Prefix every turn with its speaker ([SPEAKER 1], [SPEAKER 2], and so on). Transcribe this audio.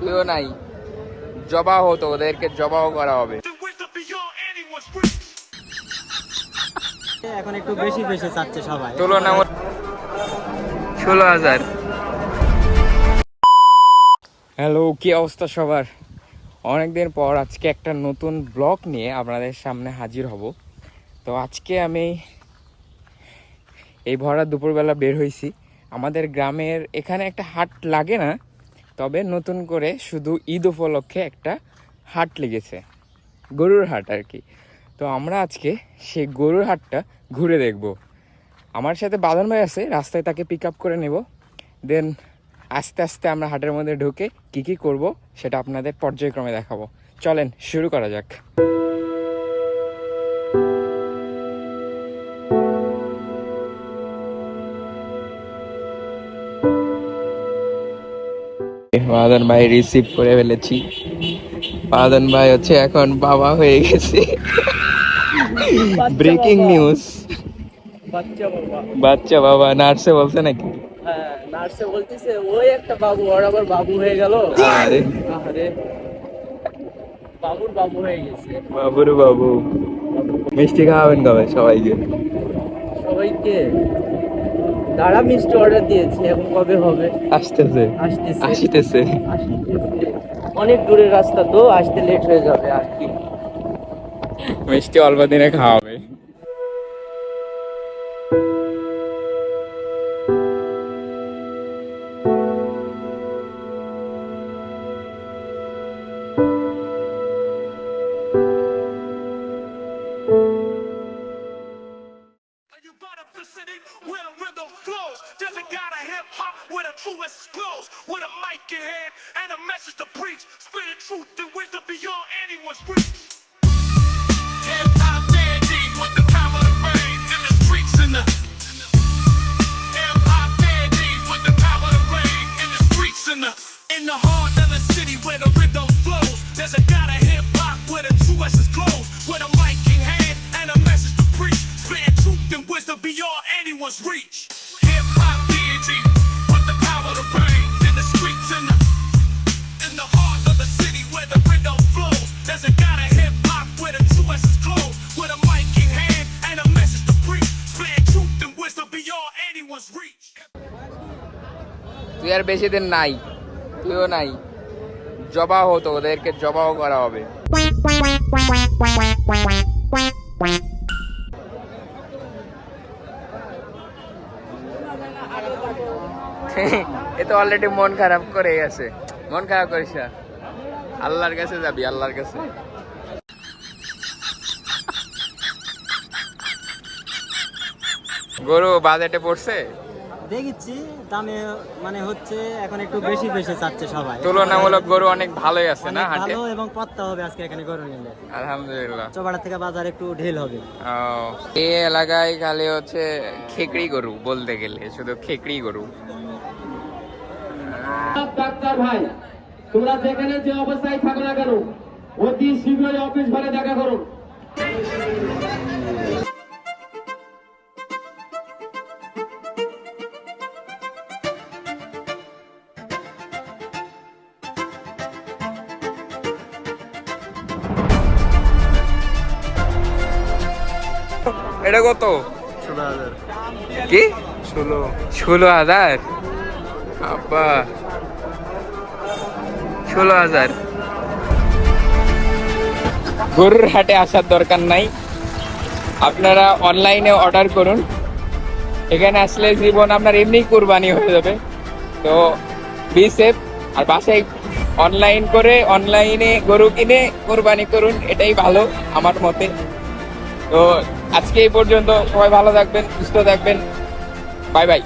[SPEAKER 1] তুইও নাই। জবা হতো ওদেরকে জবাও করা হবে.
[SPEAKER 2] এখন একটু বেশি বেশি চাচ্ছে সবাই।
[SPEAKER 1] তুলনা ষোলো হাজার। হ্যালো কি অবস্থা সবার? অনেকদিন পর আজকে একটা নতুন ব্লগ নিয়ে আপনাদের সামনে হাজির হব। তো আজকে আমি এই ভরা দুপুরবেলা বের হয়েছি আমাদের গ্রামের এখানে একটা হাট লাগে না? তবে নতুন করে শুধু ঈদ উপলক্ষে একটা হাট লেগেছে, গরুর হাট আর কি। তো আমরা আজকে সেই গরুর হাটটা ঘুরে দেখব। আমার সাথে বাদন ভাই আছে, রাস্তায় তাকে পিক আপ করে নেব। দেন আস্তে আস্তে আমরা হাটের মধ্যে ঢুকে কি কি করব সেটা আপনাদের পর্যায়ক্রমে দেখাবো। চলেন, শুরু করা যাক। বাদন ভাই রিসিভ করে ফেলেছি। বাদন ভাই হচ্ছে এখন বাবা হয়ে গেছে। ব্রেকিং নিউজ
[SPEAKER 2] বাচ্চা বাবা।
[SPEAKER 1] বাচ্চা বাবা নার্সে বলছে নাকি?
[SPEAKER 2] হ্যাঁ নার্সে বলতেছে ওই একটা বাবু আবার বাবু হয়ে গেল।
[SPEAKER 1] আরে।
[SPEAKER 2] আরে। বাবুর বাবু হয়ে গেছে।
[SPEAKER 1] বাবুরে বাবু। মিষ্টি খাওয়াবেন কবে সবাইকে?
[SPEAKER 2] সবাইকে। দাঁড়া মিষ্টি অর্ডার দিয়েছি এখন কবে হবে?
[SPEAKER 1] আসতেছে।
[SPEAKER 2] আসতেছে।
[SPEAKER 1] আসতেছে।
[SPEAKER 2] অনেক দূরের রাস্তা তো আসতে লেট হয়ে যাবে আর কি।
[SPEAKER 1] মিষ্টি অল্প দিনে খাওয়াবে।
[SPEAKER 3] Are where the truest flows. With a mic in hand and a message to preach. Spitting truth and wisdom beyond anyone's reach. With the power in the streets and the with the power in the streets and the in the heart of the city where the rhythm flows. There's a god of hip hop where the true essence glows. With a mic in hand and a message to preach. Spitting truth and wisdom beyond anyone's reach.
[SPEAKER 1] আর বেশি দিন নাই, তুইও নাই। জবা হতো, ওদেরকে জবাও করা হবে। এ তো অলরেডি মন খারাপ করে গেছে মন খারাপ করিস না। আল্লাহর কাছে যাবি, আল্লাহর কাছে। গরু বাজেটে পড়ছে?
[SPEAKER 2] দেখেছি দামে মানে হচ্ছে এখন একটু বেশি বেশি চাচ্ছে সবাই।
[SPEAKER 1] তুলনামূলক গরু অনেক ভালোই আছে না হাটে?
[SPEAKER 2] ভালো এবং পত্তা হবে আজকে এখানে গরু নিলে।
[SPEAKER 1] আলহামদুলিল্লাহ।
[SPEAKER 2] চোবাড়া থেকে বাজার একটু ঢিল হবে।
[SPEAKER 1] ও, এই এলাকায় খালি হচ্ছে খেকড়ি গরু বলতে গেলে শুধু খেকড়ি গরু।
[SPEAKER 4] ডাক্তার ভাই তোমরা যেখানে যে অবস্থায় থাকো না কেন অতি শীঘ্রই অফিস ঘরে দেখা করুন।
[SPEAKER 1] এটা কত? কি? ষোলো। ষোলো হাজার? আব্বা। ষোলো হাজার। গরুর হাটে আসার দরকার নাই। আপনারা অনলাইনে অর্ডার করুন। এখানে আসলে জীবন আপনার এমনি কোরবানি হয়ে যাবে। তো বি সেফ আর বাসায় অনলাইন করে অনলাইনে গরু কিনে কোরবানি করুন এটাই ভালো আমার মতে। তো আজকে এই পর্যন্ত সবাই ভালো থাকবেন সুস্থ থাকবেন। Bye bye.